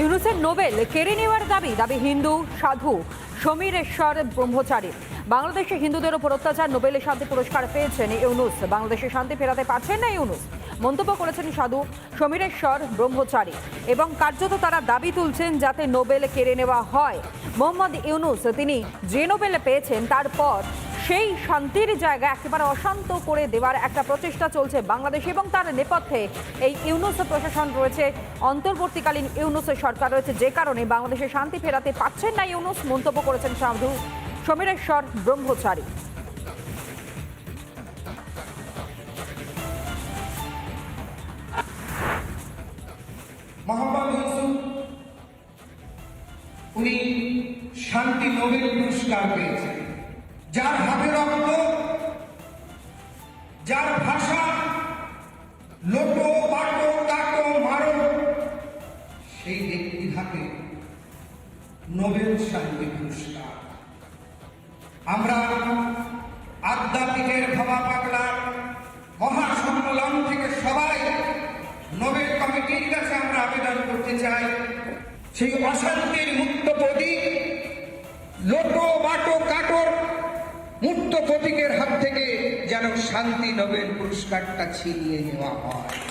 ইউনুসের নোবেল কেড়ে নেওয়ার দাবি দাবি হিন্দু, সাধু, সমীরেশ্বর ব্রহ্মচারী। বাংলাদেশে হিন্দুদের ওপর অত্যাচার নোবেলের শান্তি পুরস্কার পেয়েছেন ইউনুস। বাংলাদেশে শান্তি ফেরাতে পারছেন না ইউনুস। মন্তব্য করেছেন সাধু, সমীরেশ্বর ব্রহ্মচারী। এবং কার্যত তারা দাবি তুলছেন যাতে নোবেল কেড়ে নেওয়া হয়। মোহাম্মদ ইউনুস, তিনি যে নোবেল পেয়েছেন, তারপর সেই শান্তির জায়গা একেবারে অশান্ত করে দেওয়ার একটা প্রচেষ্টা চলছে বাংলাদেশ এবং তার নেপথ্যে। এই ইউনুস প্রশাসন রয়েছে, অন্তর্বর্তীকালীন ইউনুসের সরকার রয়েছে যে কারণে বাংলাদেশে শান্তি ফেরাতে পারছেন না ইউনুস, মন্তব্য করেছেন সাধু সমীরেশ্বর ব্রহ্মচারী। উনি শান্তি নোবেল পুরস্কার পেয়েছেন। যার হাতে যার ভাষা লোটো, বাটো, কাটো, মারো, সেই ব্যক্তির হাতে নোবেল শান্তি পুরস্কার। আমরা আধ্যাত্মিকের ভাবা পাগলার মহাসম্মেলন থেকে সবাই নোবেল কমিটির কাছে আমরা আবেদন করতে চাই। সেই অশান্তির মুক্ত প্রতীক লোটো, বাটো, কাটোর মুক্ত প্রতীকের হাত থেকে শান্তি নোবেল পুরস্কারটা ছিনিয়ে নেওয়া হয়।